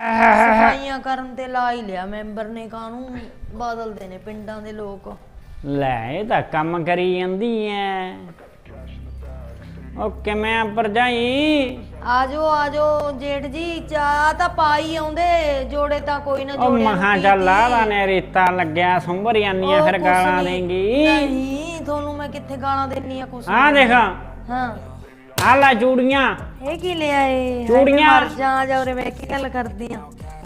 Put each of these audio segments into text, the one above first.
ਸਫਾਈਆਂ ਕਰਨ ਤੇ ਲਾ ਹੀ ਲਿਆ ਮੈਂਬਰ ਨੇ ਕਾਹਨੂੰ ਬਦਲਦੇ ਨੇ ਪਿੰਡਾਂ ਦੇ ਲੋਕ। ਲੈ ਇਹ ਤਾਂ ਕੰਮ ਕਰੀ ਜਾਂਦੀ ਐ। ਉਹ ਕਿਵੇਂ ਪਰਜਾਈ ਆਜੋ ਆਜੋ ਜੇਠ ਜੀ ਚਾਹ ਤਾਂ ਪਾਈ ਆਉਂਦੇ ਜੋੜੇ ਤਾਂ ਕੋਈ ਨਾ ਉਹ ਜੋੜੇ ਮਹਾ ਚੱਲ ਆਦਾ ਨੇ ਰੇਤਾ ਲੱਗਿਆ ਸੰਭਰ ਜਾਂਦੀਆਂ ਫਿਰ ਗਾਲਾਂ ਦੇਂਗੀ। ਨਹੀਂ ਤੁਹਾਨੂੰ ਮੈਂ ਕਿੱਥੇ ਗਾਲਾਂ ਦੇਣੀ ਆ ਕੁਛ ਆ ਦੇਖ। ਹਾਂ। ਆ ਲੈ ਚੂੜੀਆਂ। ਇਹ ਕੀ ਲਿਆ ਏ ਚੂੜੀਆਂ। ਮਰ ਜਾ ਜਾ ਉਰੇ ਮੈਂ ਕੀ ਗੱਲ ਕਰਦੀ ਆ।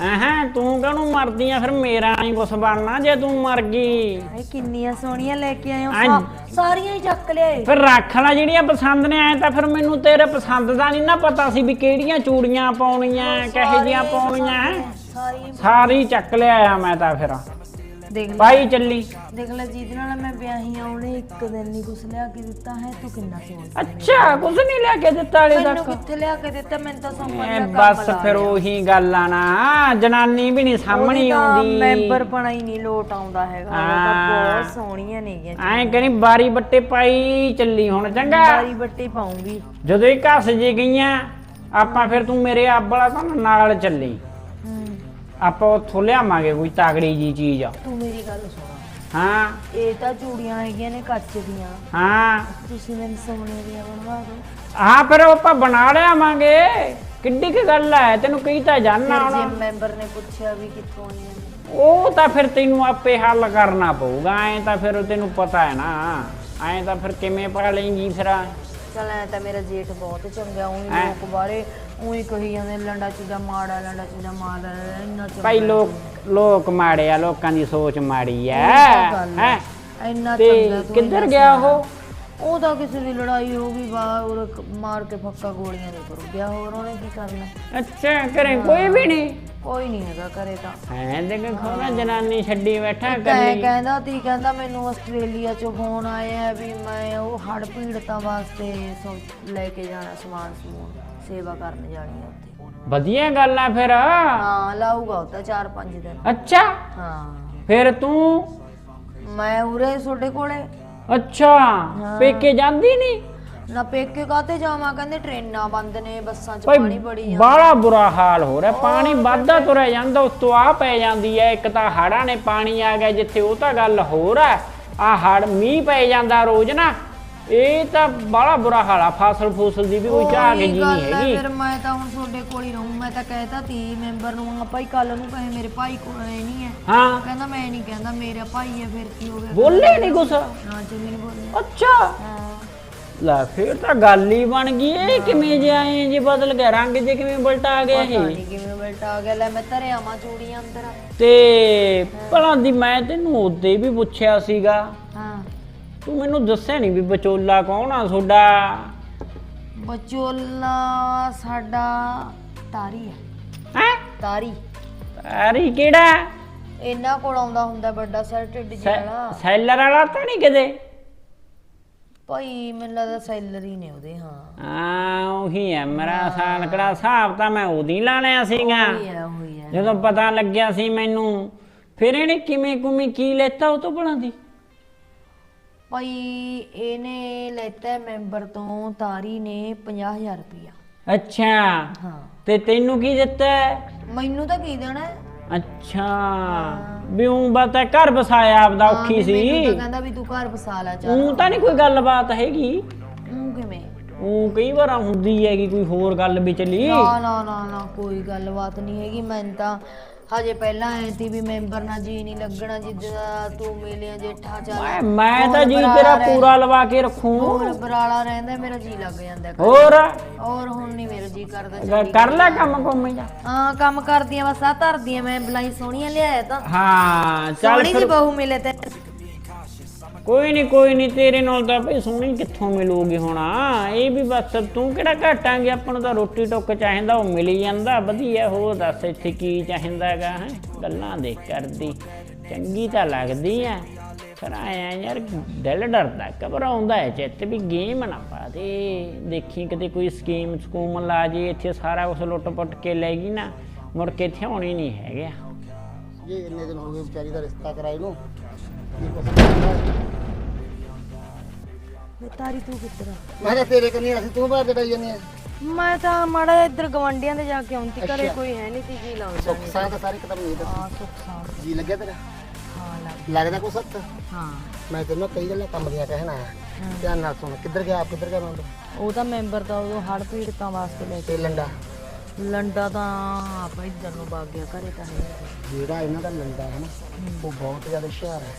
ਅਹਾਂ ਤੂੰ ਕਾਹਨੂੰ ਮਰਦੀ ਆ? ਫਿਰ ਮੇਰਾ ਨਹੀਂ ਕੁਛ ਬਣਨਾ ਜੇ ਤੂੰ ਮਰ ਗਈ। ਇਹ ਕਿੰਨੀਆਂ ਸੋਹਣੀਆਂ ਲੈ ਕੇ ਆਏ ਹੋ। ਸਾ- ਸਾਰੀਆਂ ਹੀ ਚੱਕ ਲਿਆਏ। ਫਿਰ ਰੱਖ ਲੈ ਜਿਹੜੀਆਂ ਪਸੰਦ ਨੇ ਐ ਤਾਂ ਫਿਰ ਮੈਨੂੰ ਤੇਰੇ ਪਸੰਦ ਦਾ ਨਹੀਂ ਨਾ ਪਤਾ ਸੀ ਵੀ ਕਿਹੜੀਆਂ ਚੂੜੀਆਂ ਪਾਉਣੀਆਂ ਕਿਹੋ ਜਿਹੀਆਂ ਪਾਉਣੀਆਂ ਸਾਰੀ ਸਾਰੀ ਚੱਕ ਲਿਆਇਆ ਮੈਂ ਤਾਂ ਫਿਰ। ਦੇਖ ਲੈ। ਪਾਈ ਚੱਲੀ। ਦੇਖ ਲੈ ਜਿਹਦੇ ਨਾਲ ਮੈਂ ਵਿਆਹੀ ਆਉਣੇ ਇੱਕ ਦਿਨ ਨਹੀਂ ਕੁਛ ਲਿਆ ਕੇ ਦਿੱਤਾ ਹੈ। ਤੂੰ ਕਿੰਨਾ ਸੋਹਣਾ ਅੱਛਾ ਕੁਛ ਨਹੀਂ ਲੈ ਕੇ ਦਿੱਤਾ ਹਲੇ ਮੈਨੂੰ ਤੱਕ। ਕਿੱਥੇ ਲਿਆ ਕੇ ਦਿੱਤਾ? ਮੈਨੂੰ ਤਾਂ ਸਮਝ ਐ ਲਿਆ ਬਸ ਫਿਰ ਉਹੀ ਗੱਲ ਆ ਨਾ ਜਨਾਨੀ ਵੀ ਨਹੀਂ ਸਾਹਮਣੀ ਆਉਂਦੀ। ਮੈਂਬਰ ਪਣਾ ਹੀ ਨਹੀਂ ਲੋਟ ਆਉਂਦਾ ਹੈਗਾ ਉਹ ਤਾਂ। ਬਹੁਤ ਸੋਹਣੀਆਂ ਨੇਗੀਆਂ ਐਂ ਕਰੀ ਬਾਰੀ ਬੱਟੇ ਪਾਈ ਚੱਲੀ ਹੁਣ ਚੰਗਾ। ਬਾਰੀ ਬੱਟੀ ਪਾਉਂਗੀ। ਜਦੋਂ ਹੀ ਘਸ ਜੇ ਗਈਆਂ ਆਪਾਂ ਫਿਰ ਤੂੰ ਮੇਰੇ ਆਪ ਵਾਲਾ ਤਾਂ ਨਾਲ ਚੱਲੀ। ਆਪਾਂ ਉੱਥੋਂ ਲਿਆਵਾਂਗੇ ਕੋਈ ਤਾਗੜੀ ਜੀ ਚੀਜ਼। ਤੂੰ ਮੇਰੀ ਗੱਲ ਸੁਣ। ਹਾਂ। ਇਹ ਤਾਂ ਚੂੜੀਆਂ ਹੈਗੀਆਂ ਨੇ ਕੱਚ ਦੀਆਂ। ਹਾਂ। ਤੁਸੀਂ ਮੈਨੂੰ ਸੋਨੇ ਦੀਆਂ ਬਣਵਾ ਦਿਓ। ਹਾਂ ਫਿਰ ਉਹ ਆਪਾਂ ਬਣਾ ਲਿਆਵਾਂਗੇ। ਕਿੱਡੀ ਕੀ ਗੱਲ ਹੈ ਤੈਨੂੰ ਕਹੀ ਤਾਂ ਜਾਣਾ ਫਿਰ ਹੁਣ। ਜੇ ਮੈਂਬਰ ਨੇ ਪੁੱਛਿਆ ਵੀ ਕਿੱਥੋਂ ਆਈਆਂ ਨੇ। ਉਹ ਤਾਂ ਫਿਰ ਤੈਨੂੰ ਆਪੇ ਹੱਲ ਕਰਨਾ ਪਊਗਾ ਐਂ ਤਾਂ ਫਿਰ ਤੈਨੂੰ ਪਤਾ ਹੈ ਨਾ। ਐਂ ਤਾਂ ਫਿਰ ਕਿਵੇਂ ਪਾ ਲੇਂਗੀ ਫਿਰ। ਚਲ ਐ ਤਾਂ ਮੇਰਾ ਜੇਠ ਬਹੁਤ ਚੰਗਾ ਉਹੀ ਹੈਂ? ਲੋਕ ਬਾਰੇ ਉਹੀ ਕਹੀ ਜਾਂਦੇ ਲੰਡਾ ਚੁਦਾ ਮਾੜਾ ਲੰਡਾ ਚੁਦਾ ਮਾੜਾ ਇੰਨਾ ਚੰਗਾ ਭਾਈ ਲੋਕ ਲੋਕ ਮਾੜੇ ਆ ਲੋਕਾਂ ਦੀ ਸੋਚ ਮਾੜੀ ਗੱਲ ਹੈ। ਇੰਨਾ ਚੰਗਾ ਤੂੰ ਕਿੱਧਰ ਗਿਆ। ਉਹ? ਉਹ ਤਾਂ ਕਿਸੇ ਦੀ ਲੜਾਈ ਹੋ ਗਈ ਬਾਹਰ ਉਹ ਮਾਰ ਕੇ ਫੱਕਾ ਗੋਲੀਆਂ ਦੇ ਕਰੋ ਗਿਆ ਹੋਰ ਉਹਨੇ ਕੀ ਕਰਨਾ? ਅੱਛਾ ਘਰੇ ਕੋਈ ਵੀ ਨਹੀਂ? ਕੋਈ ਨਹੀਂ ਹੈਗਾ ਕਰੇ ਤਾਂ। ਹੈ ਦੇਖ ਖੋਣਾ ਜਨਾਨੀ ਛੱਡੀ ਬੈਠਾ ਕੱਲੀ ਕਹਿੰਦਾ ਤੀ ਕਹਿੰਦਾ ਮੈਨੂੰ ਆਸਟ੍ਰੇਲੀਆ ਚੋਂ ਫੋਨ ਆਇਆ ਵੀ ਮੈਂ ਉਹ ਹੜ ਪੀੜਤਾਂ ਵਾਸਤੇ ਲੈ ਕੇ ਜਾਣਾ ਸਮਾਨ ਸਮੂਨ। ਸੇਵਾ ਕਰਨ ਜਾਣੀ ਆ ਉੱਥੇ। ਵਧੀਆ ਗੱਲ ਆ ਫਿਰ। ਹਾਂ ਲਾਊਗਾ ਉਹ ਤਾਂ 4-5 ਦਿਨ। ਅੱਛਾ। ਹਾਂ। ਫਿਰ ਤੂੰ? ਮੈਂ ਉਰੇ ਤੁਹਾਡੇ ਕੋਲੇ। ਅੱਛਾ। ਪੇਕੇ ਜਾਂਦੀ ਨਹੀਂ? ਨਾ ਪੇਕੇ ਕਾਤੇ ਜਾਵਾਂ? ਕਹਿੰਦੇ ਟ੍ਰੇਨਾਂ ਬੰਦ ਨੇ ਬੱਸਾਂ 'ਚ ਪਾਣੀ ਬੜੀ ਆ। ਬਾਹਲਾ ਬੁਰਾ ਹਾਲ ਹੋ ਰਿਹਾ। ਪਾਣੀ ਵੱਧਦਾ ਤੁਰਿਆ ਜਾਂਦਾ ਉੱਤੋਂ ਆ ਪੈ ਜਾਂਦੀ ਹੈ ਇੱਕ ਤਾਂ ਹੜਾਂ ਨੇ ਪਾਣੀ ਆ ਗਿਆ ਜਿੱਥੇ ਉਹ ਤਾਂ ਗੱਲ ਹੋਰ ਹੈ ਆ ਹੜ ਮੀਂਹ ਪੈ ਜਾਂਦਾ ਰੋਜ਼ ਨਾ। ਇਹ ਤਾਂ ਬਾਹਲਾ ਬੁਰਾ ਹਾਲ ਆ ਫਸਲ ਫੂਸਲ ਦੀ ਵੀ ਕੋਈ ਝਾਕ ਜੀ ਨਹੀਂ ਹੈਗੀ। ਫਿਰ ਮੈਂ ਤਾਂ ਹੁਣ ਤੁਹਾਡੇ ਕੋਲ ਹੀ ਰਹੂੰ ਮੈਂ ਤਾਂ ਕਹਿਤਾ ਤੀ ਮੈਂਬਰ ਨੂੰ ਆ ਭਾਈ ਕੱਲ ਨੂੰ ਕਹੇ ਮੇਰੇ ਭਾਈ ਕੋਲ ਨਹੀਂ ਹੈ। ਹਾਂ। ਕਹਿੰਦਾ ਮੈਂ ਨਹੀਂ ਕਹਿੰਦਾ ਮੇਰਾ ਭਾਈ ਹੈ ਫਿਰ ਕੀ ਹੋ ਗਿਆ। ਬੋਲੇ ਨਹੀਂ ਕੁਛ? ਹਾਂ ਚੰਗੀ ਨਹੀਂ ਬੋਲਿਆ। ਅੱਛਾ। ਲੈ ਫਿਰ ਤਾਂ ਗੱਲ ਹੀ ਬਣ ਗਈ ਇਹ ਕਿਵੇਂ ਜੇ ਆਏ ਜੇ ਬਦਲ ਗਿਆ ਰੰਗ ਜੇ ਕਿਵੇਂ ਬਲਟਾ ਆ ਗਿਆ ਪਤਾ ਇਹ? ਨਹੀਂ ਕਿਵੇਂ ਬਲਟਾ ਆ ਗਿਆ ਲੈ ਮੈਂ ਧਰਿਆ ਮਾ ਚੂੜੀਆਂ ਅੰਦਰ। ਤੇ ਭਲਾ ਦੀ ਮੈਂ ਤੈਨੂੰ ਉਦੋਂ ਵੀ ਪੁੱਛਿਆ ਸੀਗਾ ਹਾਂ। ਤੂੰ ਮੈਨੂੰ ਦੱਸਿਆ ਨਹੀਂ ਵੀ ਵਿਚੋਲਾ ਕੌਣ ਆ ਤੁਹਾਡਾ? ਬਚੋਲਾ ਸਾਡਾ ਤਾਰੀ ਹੈ ਹੈ? ਤਾਰੀ। ਅਰੇ ਕਿਹੜਾ? ਇਹਨਾਂ ਕੋਲ ਆਉਂਦਾ ਹੁੰਦਾ ਵੱਡਾ ਸਰ ਢਿੱਡ ਜਿਹੜਾ ਸੈਲਰ ਵਾਲਾ ਤਾਂ ਨਹੀਂ ਕਿਤੇ? ਭਾਈ ਮੈਨੂੰ ਲੱਗਦਾ ਸੈਲਰ ਹੀ ਨੇ ਉਹਦੇ ਹਾਂ। ਆ ਉਹੀ ਹੈ ਮੇਰਾ ਸਾਲ ਕਿਹੜਾ ਹਿਸਾਬ ਤਾਂ ਮੈਂ ਉਹਦੀ ਲਾ ਲਿਆ ਸੀਗਾ। ਉਹੀ ਹੈ ਹੈ ਜਦੋਂ ਪਤਾ ਲੱਗਿਆ ਸੀ ਮੈਨੂੰ ਫਿਰ ਇਹਨੇ ਕਿਵੇਂ ਕੁਮੀ ਕੀ ਲੈਤਾ ਉਹ ਤੋਂ ਭਲਾ ਦੀ? ਭਾਈ ਇਹਨੇ ਲੈਤਾ ਮੈਂਬਰ ਤੋਂ ਤਾਰੀ ਨੇ 50000 ਰੁਪਇਆ ਅੱਛਾ। ਹਾਂ। ਤੇ ਤੈਨੂੰ ਕੀ ਦਿੱਤਾ ਮੈਨੂੰ ਤਾਂ ਕੀ ਦੇਣਾ ਹੈ? ਅੱਛਾ। ਵੀ ਉਹ ਬਤਾ ਘਰ ਵਸਾਇਆ ਆਪਦਾ ਹਾਂ, ਔਖੀ ਵੀ ਸੀ। ਮੈਨੂੰ ਤਾਂ ਕਹਿੰਦਾ ਵੀ ਤੂੰ ਘਰ ਵਸਾ ਲੈ ਚੱਲ। ਉਹ ਤਾਂ ਨਹੀਂ ਕੋਈ ਗੱਲਬਾਤ ਹੈਗੀ। ਉਹ ਕਿਵੇਂ? ਉਹ ਕਈ ਵਾਰ ਹੁੰਦੀ ਹੈਗੀ ਕੋਈ ਹੋਰ ਗੱਲ ਵਿਚਲੀ। ਨਾ ਨਾ ਨਾ ਨਾ ਕੋਈ ਗੱਲਬਾਤ ਨਹੀਂ ਹੈਗੀ। ਮੈਂ ਤਾਂ ਹਜੇ ਪਹਿਲਾਂ ਐ ਤੀ ਵੀ ਮੈਂਬਰ ਨਾਲ ਜੀ ਨਹੀਂ ਲੱਗਣਾ ਜਿੱਦਾਂ ਤੂੰ ਮਿਲਿਆ ਜੇਠਾ ਚੱਲ। ਮੈਂ- ਮੈਂ ਤਾਂ ਜੀ ਤੇਰਾ ਪੂਰਾ ਲਵਾ ਕੇ ਰੱਖੂ। ਹੋਰ ਬਰਾਲਾ ਰਹਿੰਦਾ ਮੇਰਾ ਜੀ ਲੱਗ ਜਾਂਦਾ ਘਰੇ। ਹੋਰ? ਹੋਰ ਹੁਣ ਨਹੀਂ ਮੇਰਾ ਜੀ ਕਰਦਾ ਚੱਲੀ ਕਰ ਲੈ ਕੰਮ ਕੁੰਮ ਜਾ। ਹਾਂ ਕੰਮ ਕਰਦੀਆਂ ਬਸ ਆ ਮੈਂ ਬਲਾਈ ਸੋਹਣੀਆਂ ਲਿਆਇਆ ਤਾਂ। ਹਾਂ ਚੱਲ ਸੋਹਣੀ ਜੀ ਫਿਰ ਬਹੂ ਮਿਲੇ ਤੇ ਕੋਈ ਨਹੀਂ ਕੋਈ ਨਹੀਂ ਤੇਰੇ ਨਾਲ ਤਾਂ ਭਈ ਸੋਹਣੀ ਕਿੱਥੋਂ ਮਿਲੂਗੀ ਹੁਣ? ਇਹ ਵੀ ਬਸ ਤੂੰ ਕਿਹੜਾ ਘਟਾਂਗੇ ਆਪਾਂ ਨੂੰ ਤਾਂ ਰੋਟੀ ਟੁੱਕ ਚਾਹੀਦਾ, ਉਹ ਮਿਲ ਜਾਂਦਾ। ਵਧੀਆ, ਹੋਰ ਦੱਸ ਇੱਥੇ ਕੀ ਚਾਹੀਦਾ ਹੈ? ਗੱਲਾਂ ਦੇਖ ਕਰਦੀ। ਚੰਗੀ ਤਾਂ ਲੱਗਦੀ ਆ ਪਰ ਆਇਆ ਯਾਰ ਦਿਲ ਡਰਦਾ, ਘਬਰਾਉਂਦਾ ਹੈ ਚਿੱਤ ਵੀ ਗੇਮ ਨਾ ਪਾ ਦੇ। ਦੇਖੀ ਕਿਤੇ ਕੋਈ ਸਕੀਮ ਸਕੂਮ ਲਾ ਜੇ, ਇੱਥੇ ਸਾਰਾ ਕੁਝ ਲੁੱਟ ਪੁੱਟ ਕੇ ਲੈ ਗਈ ਨਾ, ਮੁੜ ਕੇ ਇੱਥੇ ਆਉਣੀ ਨਹੀਂ ਹੈਗਾ। ਇਹ ਇੰਨੇ ਦਿਨ ਹੋ ਗਏ ਵਿਚਾਰੀ ਦਾ ਰਿਸ਼ਤਾ ਕਰਾਏ ਨੂੰ। ਕੀ ਵੇ ਤਾਰੀ ਤੂੰ ਕਿੱਧਰ ਆ? ਮੈਂ ਕਿਹਾ ਤੇਰੇ ਕੰਨੀ ਅਸੀਂ ਤੂੰ ਬਾਹਰ ਜੜਾਈ ਜਾਂਦੀ ਆ। ਮੈਂ ਤਾਂ ਮਾੜਾ ਜਿਹਾ ਇੱਧਰ ਗਵੰਡੀਆਂ ਦੇ ਜਾ ਕੇ ਆਉਂਦੀ ਘਰੇ ਅੱਛਾ। ਕੋਈ ਹੈ ਨਹੀਂ ਸੀ ਜੀ ਲਾਉਂਦਾ ਸੁੱਖ ਸਾਂ। ਤਾਂ ਸਾਰੇ ਖਤਮ ਨਹੀਂ ਹਾਂ ਸੁੱਖ ਸਾਂਦ ਜੀ ਲੱਗਿਆ ਤੇਰਾ? ਹਾਂ ਲੱਗ ਲੱਗਦਾ ਕੋਈ ਸੱਤ ਹਾਂ। ਮੈਂ ਤੈਨੂੰ ਕਈ ਗੱਲਾਂ ਕੰਮ ਦੀਆਂ ਕਹਿਣਾ ਆਇਆ। ਧਿਆਨ ਨਾਲ ਸੁਣ ਕਿੱਧਰ ਗਿਆ ਆਪ ਕਿੱਧਰ ਗਿਆ ਮੈਂ ਉਹ ਤਾਂ ਮੈਂਬਰ ਦਾ ਉਹ ਹੜ ਪੀੜਤਾਂ ਵਾਸਤੇ ਲੈ ਤੇ ਲੰਡਾ ਕੇ ਲੰਡਾ ਤਾਂ ਆਪਾਂ ਇੱਧਰ ਨੂੰ ਵਗ ਗਿਆ ਘਰੇ ਤਾਂ ਹੈ ਨਹੀਂ। ਜਿਹੜਾ ਇਹਨਾਂ ਦਾ ਲੰਡਾ ਹੈ ਨਾ ਉਹ ਬਹੁਤ ਜ਼ਿਆਦਾ ਹੁਸ਼ਿਆਰ ਹੈ।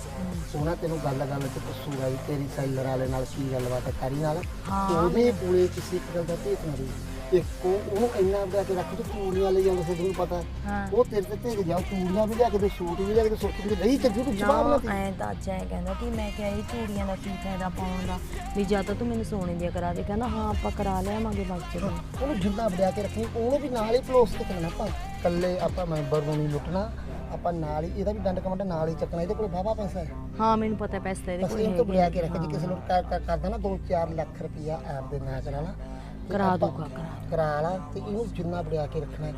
ਉਹਨਾਂ ਤੈਨੂੰ ਗੱਲ ਗੱਲ ਤੇ ਪੁੱਛੂਗਾ ਵੀ ਤੇਰੀ ਸੈਲਰ ਵਾਲੇ ਨਾਲ ਕੀ ਗੱਲਬਾਤ ਹੈ ਕਰੀ ਨਾਲ। ਹਾਂ, ਉਹਦੇ ਕੋਲੇ ਕਿਸੇ ਇੱਕ ਗੱਲ ਦਾ ਭੇਤ ਨਾ ਦੇ ਇੱਕ ਉਹ ਉਹਨੂੰ ਇੰਨਾ ਬੜਾ ਕੇ ਰੱਖ ਤੂੰ ਚੂੜੀਆਂ ਲਈ ਜਾਂਦਾ ਸੀ ਤੈਨੂੰ ਪਤਾ। ਹੈ। ਹਾਂ ਉਹ ਤੇਰੇ ਤੇ ਭੇਜ ਜਾ ਚੂੜੀਆਂ ਵੀ ਲਿਆ ਕੇ ਦੇ ਸੂਟ ਵੀ ਲਿਆ ਕੇ ਸੁੱਟ ਵੀ ਨਹੀਂ ਚੱਜੂ ਤੂੰ ਜਵਾਬ ਨਾ ਦੇ। ਐ ਤਾਂ ਅੱਜ ਐ ਕਹਿੰਦਾ ਕਿ ਮੈਂ ਕਿਹਾ ਇਹ ਚੂੜੀਆਂ ਦਾ ਕੀ ਫਾਇਦਾ ਪਾਉਣ ਦਾ ਵੀ ਜਾਂ ਤਾਂ ਤੂੰ ਮੈਨੂੰ ਸੋਨੇ ਦੀਆਂ ਕਰਾ ਦੇ ਕਹਿੰਦਾ ਹਾਂ ਆਪਾਂ ਕਰਾ ਲਿਆਵਾਂਗੇ ਬਾਅਦ ਚ। ਉਹਨੂੰ ਜਿੰਦਾ ਵੜਿਆ ਕੇ ਰੱਖੀ ਉਹਨੂੰ ਵੀ ਨਾਲ ਹੀ ਪਲੋਸ ਕੇ ਚੱਲਣਾ ਆਪਾਂ ਇਕੱਲੇ ਆਪਾਂ ਮੈਂਬਰ ਨੂੰ ਨਹੀਂ ਲੁੱਟਣਾ ਆਪਾਂ ਨਾਲ ਹੀ ਇਹਦਾ ਵੀ ਡੰਡ ਕਮੰਡ ਨਾਲ ਹੀ ਚੱਕਣਾ ਇਹਦੇ ਕੋਲ ਬਾਬਾ ਪੈਸਾ ਹੈ। ਹਾਂ ਮੈਨੂੰ ਪਤਾ ਪੈਸੇ ਤਾਂ ਇਹਦੇ ਬਸ ਕੋਲ ਇਹ ਤੋਂ ਵੜਿਆ ਕੇ ਰੱਖ ਜੇ ਕਿਸੇ ਨੂੰ ਕਰ- ਕਰ- ਕਰਦਾ ਨਾ 2-4 ਲੱਖ ਰੁਪਇਆ ਆਪ ਦੇ ਨਾਂ ਕਰਾ ਲਾ ਤੇ ਕਰਾ ਦੂਗਾ ਕਰਾ ਕਰਾ ਲਾ ਤੇ ਇਹਨੂੰ ਜਿੰਨਾ ਵੜਿਆ ਕੇ ਰੱਖਣਾ